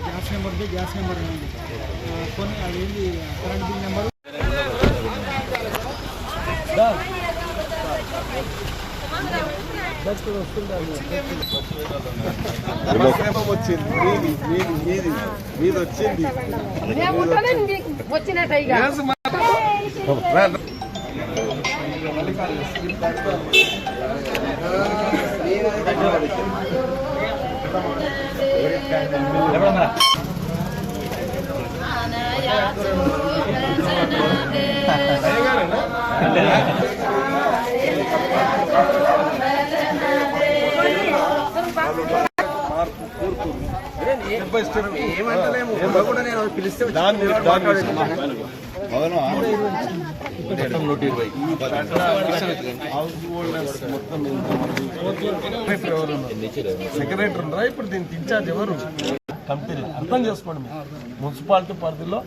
Gas నెంబర్ది gas number ఉంది. కొన్ని అదేంటి కరెంట్ బిల్ నెంబర్? వచ్చింది ఏమంటలేము. కూడా నేను పిలిస్తే సెక్రటరీ ఉన్నారా ఇప్పుడు దీనికి ఇన్ఛార్జ్ ఎవరు? కంపెనీ అర్థం చేసుకోండి మున్సిపాలిటీ పరిధిలో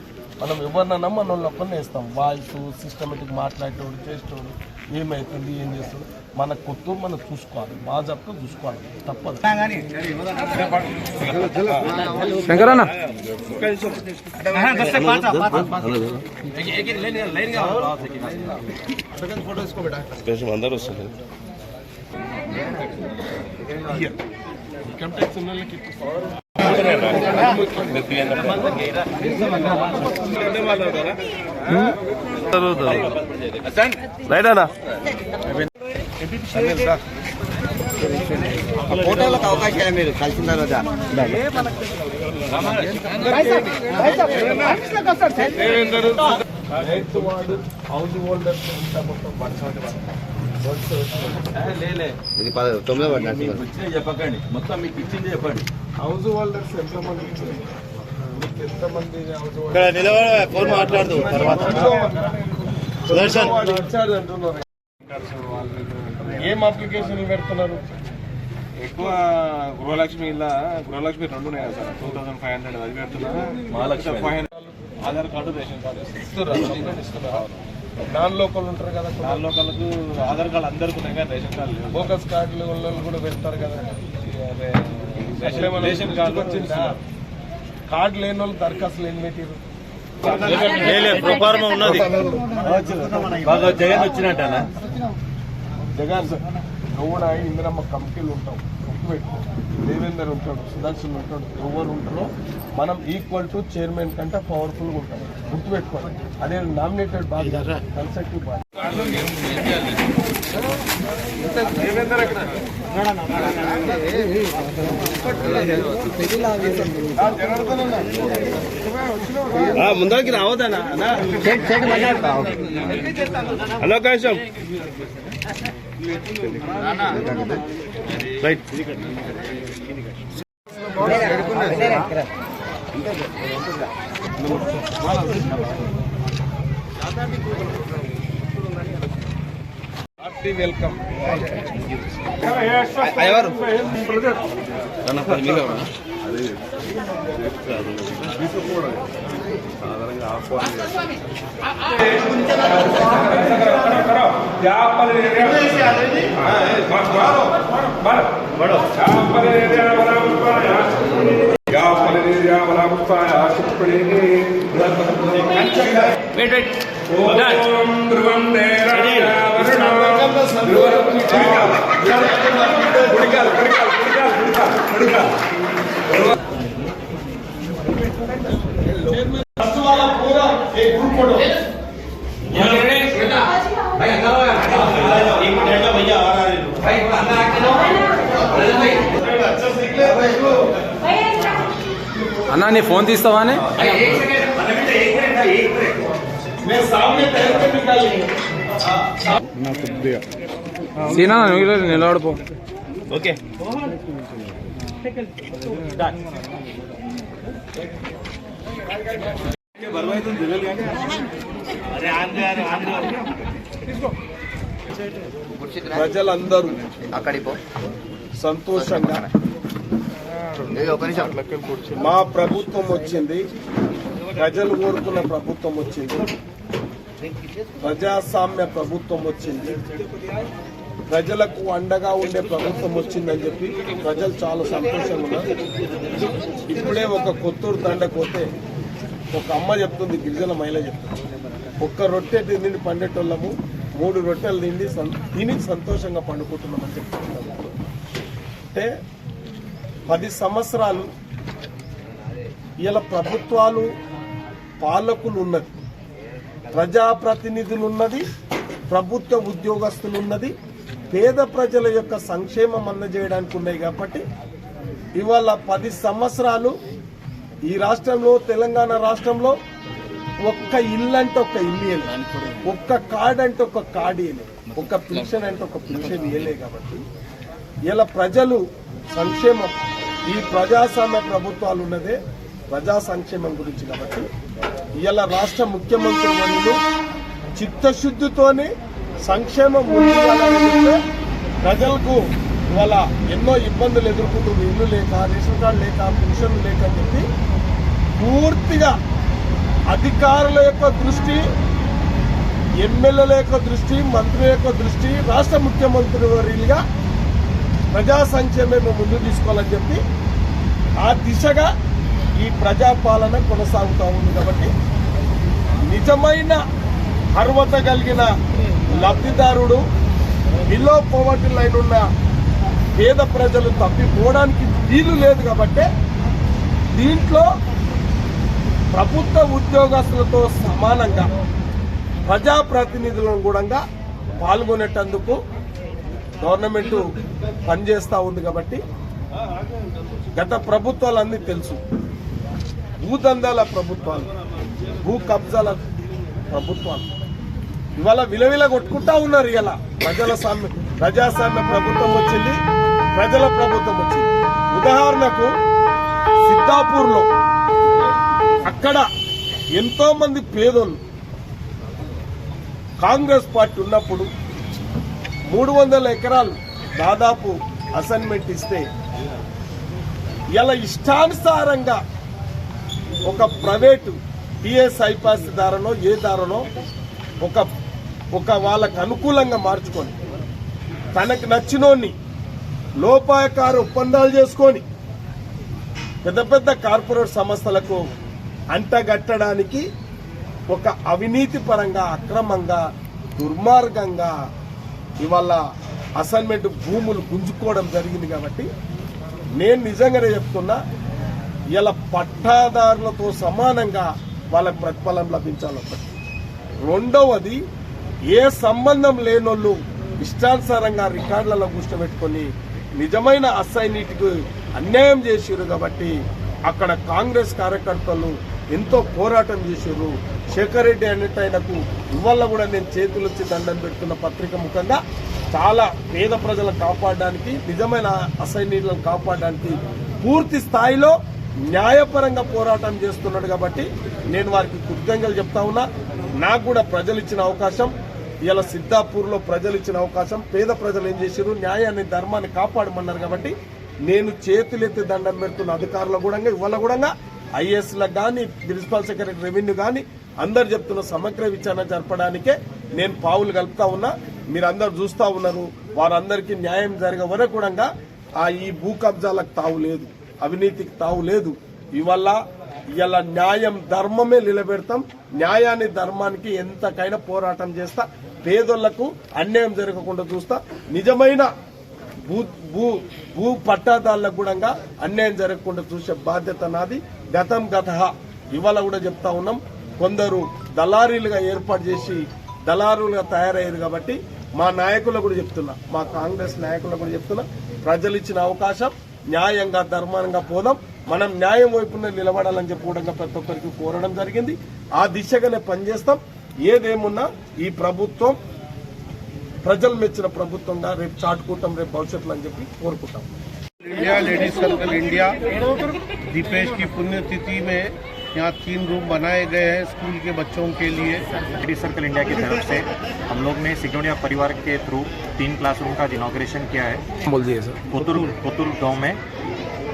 మనం ఎవరినన్నా మన వాళ్ళు ఒక్కరిని వేస్తాం వాయిస్ సిస్టమేటిక్ మాట్లాడేటోడు చేసేటోడు ఏమవుతుంది ఏం చేస్తాడు. మన కొత్త మనం చూసుకోవాలి బాగా చూసుకోవాలి. తప్పదు. శంకరన్న. రైట్ అన్న. ఫోటోలకు అవకాశం మీరు కలిసిన తర్వాత రైతు వాడు హౌస్ హోల్డర్ ఇది తొమ్మిదో పడి చెప్పకండి మొత్తం మీకు ఇచ్చింది చెప్పండి హౌస్ హోల్డర్స్ ఎంతమంది మీకు ఎంతమంది హౌస్ హోల్డర్స్ ఫోన్ మాట్లాడుతూ తర్వాత. సుదర్శన్. వాడు అంటున్నారు. ఏం అప్లికేషన్ పెడుతున్నారు? ఎక్కువ గృహలక్ష్మి ఇలా గృహలక్ష్మి రెండు ఉన్నాయి కదా sir? Two thousand five hundred అది పెడుతున్నా Mahalakshmi. Five hundred Aadhaar card ration card ఇస్తున్నారు? నాన్ లోకల్ ఉంటారు కదా నాలుగు లోకలకు ఆధార్ కార్డు అందరికి ఉన్నాయి కానీ రేషన్ కార్డు బోకస్ కార్డులు వాళ్ళు కూడా పెడతారు కదా. రేషన్ కార్డు వచ్చిందా? కార్డు లేని వాళ్ళు దరఖాస్తులు ఎన్ని పెట్టారు ఉన్నది. బాగా జగన్ వచ్చినట్టనా జగన్ సార్ నువ్వు కూడా ఇందిరమ్మ కమిటీలు ఉంటావు. గుర్తుపెట్టుకో దేవేందర్ ఉంటాడు సుదర్శన్ ఉంటాడు ఎవరు ఉంటారో మనం ఈక్వల్ టు చైర్మన్ కంటే పవర్ఫుల్గా ఉంటాం. గుర్తుపెట్టుకోండి అదే నామినేటెడ్ బాగా కన్సెక్టివ్ బాగా ముందరికి రైట్ వెల్కమ్ ఎవరు అదే Wait, wait. Done. Done. రావద్దనా హలో కాశం రైట్ హార్టీ వెల్కమ్ అన్నా నీ ఫోన్ తీస్తావా అని సీనా నువ్వు ఇలా నిలబడిపో ఓకే ప్రజలందరూ అక్కడికి సంతోషంగా మా ప్రభుత్వం వచ్చింది. ప్రజలు కోరుకున్న ప్రభుత్వం వచ్చింది. ప్రజాస్వామ్య ప్రభుత్వం వచ్చింది. ప్రజలకు అండగా ఉండే ప్రభుత్వం వచ్చిందని చెప్పి ప్రజలు చాలా సంతోషంగా ఉన్నారు. ఇప్పుడే ఒక కొత్తూరు తండకు పోతే ఒక అమ్మ చెప్తుంది గిరిజన మహిళ చెప్తుంది. ఒక్క రొట్టె తిండి పండేటోళ్ళము మూడు రొట్టెలు తిండి తిని సంతోషంగా పండుకుంటున్నామని చెప్తున్నాము అంటే పది సంవత్సరాలు ఇలా ప్రభుత్వాలు పాలకులు ఉన్నది ప్రజాప్రతినిధులు ఉన్నది ప్రభుత్వ ఉద్యోగస్తులు ఉన్నది పేద ప్రజల యొక్క సంక్షేమం అందజేయడానికి ఉన్నాయి కాబట్టి ఇవాళ పది సంవత్సరాలు ఈ రాష్ట్రంలో తెలంగాణ రాష్ట్రంలో ఒక్క ఇల్లు అంటే ఒక్క ఇల్లు ఇవ్వలే ఒక్క కార్డ్ అంటే ఒక కార్డు ఇవ్వలే ఒక్క పెన్షన్ అంటే ఒక పెన్షన్ ఇయలే కాబట్టి ఇలా ప్రజలు సంక్షేమం ఈ ప్రజాస్వామ్య ప్రభుత్వాలు ఉన్నదే ప్రజా సంక్షేమం గురించి కాబట్టి ఇలా రాష్ట్ర ముఖ్యమంత్రి వర్యులు చిత్తశుద్ధితోనే సంక్షేమం ముందుగాలని ప్రజలకు ఇవాళ ఎన్నో ఇబ్బందులు ఎదుర్కొంటుంది. ఇల్లు లేక రేషన్ కార్డు లేక పెన్షన్లు లేక అని చెప్పి పూర్తిగా అధికారుల యొక్క దృష్టి ఎమ్మెల్యేల యొక్క దృష్టి మంత్రుల యొక్క దృష్టి రాష్ట్ర ముఖ్యమంత్రి వర్యులుగా ప్రజా సంక్షేమం ముందు తీసుకోవాలని చెప్పి ఆ దిశగా ఈ ప్రజాపాలన కొనసాగుతూ ఉంది కాబట్టి నిజమైన అర్హత కలిగిన లబ్ధిదారుడు బిలో పోవర్టీ లైన్ ఉన్న పేద ప్రజలు తప్పిపోవడానికి వీలు లేదు కాబట్టి దీంట్లో ప్రభుత్వ ఉద్యోగస్తులతో సమానంగా ప్రజాప్రతినిధులను కూడా పాల్గొనేటందుకు గవర్నమెంట్ పనిచేస్తూ ఉంది కాబట్టి గత ప్రభుత్వాలన్నీ తెలుసు. భూదందాల ప్రభుత్వాలు భూ కబ్జాల ప్రభుత్వాలు. ఇవాళ విలవిల కొట్టుకుంటా ఉన్నారు ఇలా ప్రజల సామ్య ప్రజాస్వామ్య ప్రభుత్వం వచ్చింది. ప్రజల ప్రభుత్వం వచ్చింది. ఉదాహరణకు సిద్ధాపూర్లో అక్కడ ఎంతో మంది పేదోళ్ళు కాంగ్రెస్ పార్టీ ఉన్నప్పుడు మూడు వందల ఎకరాలు దాదాపు అసైన్మెంట్ ఇస్తే ఇలా ఇష్టానుసారంగా ఒక ప్రైవేటు టిఎస్ ఐపాస్ దారనో ఏ దారనో ఒక ఒక వాళ్ళకు అనుకూలంగా మార్చుకొని తనకు నచ్చినోన్ని లోపాయకార ఒప్పందాలు చేసుకొని పెద్ద పెద్ద కార్పొరేట్ సంస్థలకు అంటగట్టడానికి ఒక అవినీతి పరంగా అక్రమంగా దుర్మార్గంగా ఇవాళ అసైన్మెంట్ భూములు గుంజుకోవడం జరిగింది కాబట్టి నేను నిజంగానే చెప్తున్నా ఇలా పట్టాదారులతో సమానంగా వాళ్ళకి ప్రతిఫలం లభించాలి ఒకటి. రెండవది ఏ సంబంధం లేనోళ్ళు ఇష్టానుసారంగా రికార్డులలో కూర్చోబెట్టుకొని నిజమైన అసైనీటికి అన్యాయం చేసిరు కాబట్టి అక్కడ కాంగ్రెస్ కార్యకర్తలు ఎంతో పోరాటం చేశారు శేఖర్ రెడ్డి అనేట ఆయనకు ఇవాళ కూడా నేను చేతులొచ్చి దండం పెట్టుకున్న పత్రిక ముఖంగా చాలా పేద ప్రజలను కాపాడడానికి నిజమైన అసైనీలను కాపాడడానికి పూర్తి స్థాయిలో న్యాయపరంగా పోరాటం చేస్తున్నాడు కాబట్టి నేను వారికి కృతజ్ఞతలు చెప్తా ఉన్నా. నాకు కూడా ప్రజలు ఇచ్చిన అవకాశం. ఇలా సిద్ధాపూర్లో ప్రజలు ఇచ్చిన అవకాశం పేద ప్రజలు ఏం చేశారు న్యాయాన్ని ధర్మాన్ని కాపాడమన్నారు కాబట్టి నేను చేతులెత్తి దండం పెడుతున్న అధికారుల కూడా ఇవాళ కూడా ఐఏఎస్లకు కానీ ప్రిన్సిపల్ సెక్రటరీ రెవెన్యూ కానీ అందరు చెప్తున్న సమగ్ర విచారణ జరపడానికే నేను పావులు కలుపుతా ఉన్నా. మీరందరూ చూస్తూ ఉన్నారు. వారందరికీ న్యాయం జరిగే వరకు కూడా ఆ ఈ భూ కబ్జాలకు తావు లేదు. అవినీతికి తావు లేదు. ఇవల్ల ఇలా న్యాయం ధర్మమే నిలబెడతాం. న్యాయాన్ని ధర్మానికి ఎంతకైనా పోరాటం చేస్తా. పేదోళ్ళకు అన్యాయం జరగకుండా చూస్తా. నిజమైన భూ భూ భూ పట్టాదారులకు కూడా అన్యాయం జరగకుండా చూసే బాధ్యత నాది. గతం గత ఇవాళ కూడా చెప్తా ఉన్నాం. కొందరు దళారీలుగా ఏర్పాటు చేసి దళారులుగా తయారయ్యారు కాబట్టి మా నాయకులకు కూడా చెప్తున్నా. మా కాంగ్రెస్ నాయకులకు కూడా చెప్తున్నా. ప్రజలు ఇచ్చిన అవకాశం న్యాయంగా ధర్మంగా పోదాం మనం న్యాయం వైపునే నిలబడాలని చెప్పి కూడా ప్రతి ఒక్కరికి కోరడం జరిగింది ఆ దిశగానే పనిచేస్తాం ఏదేమున్నా ఈ ప్రభుత్వం ప్రజలు మెచ్చిన ప్రభుత్వంగా రేపు చాటుకుంటాం రేపు భవిష్యత్తులో అని చెప్పి కోరుకుంటాం India ladies circle India Dipesh की पुण्यतिथि में यहाँ तीन रूम बनाए गए हैं स्कूल के बच्चों के लिए लेडी सर्कल इंडिया की तरफ से हम लोग ने सिक्योरिया परिवार के थ्रू तीन क्लासरूम का इनाग्रेशन किया है। बोल दिए सर। पुतुल पुतुल गाँव में।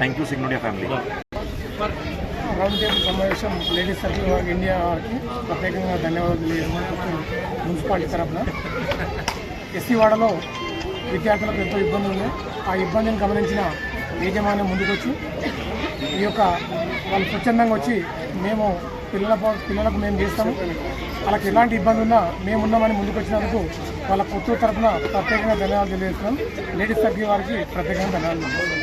थैंक यू सिग्नोडिया फैमिली రౌండ్ టేబుల్ సమావేశం లేడీస్ సర్కిల్ వారికి ఇండియా వారికి ప్రత్యేకంగా ధన్యవాదాలు తెలియజేస్తున్నాను మున్సిపాలిటీ తరఫున ఎస్సీ వాడలో విద్యార్థులకు ఎంతో ఇబ్బందులు ఉన్నాయి. ఆ ఇబ్బందిని గమనించిన యాజమాన్యం ముందుకొచ్చి. ఈ యొక్క వాళ్ళు స్వచ్ఛందంగా వచ్చి మేము పిల్లల పిల్లలకు మేము చేస్తాము. వాళ్ళకి ఎలాంటి ఇబ్బంది ఉన్నా మేమున్నామని ముందుకొచ్చినందుకు వాళ్ళ కుటుంబ తరఫున ప్రత్యేకంగా ధన్యవాదాలు తెలియజేస్తున్నాం. లేడీస్ సభ్యు వారికి ప్రత్యేకంగా ధన్యవాదాలు.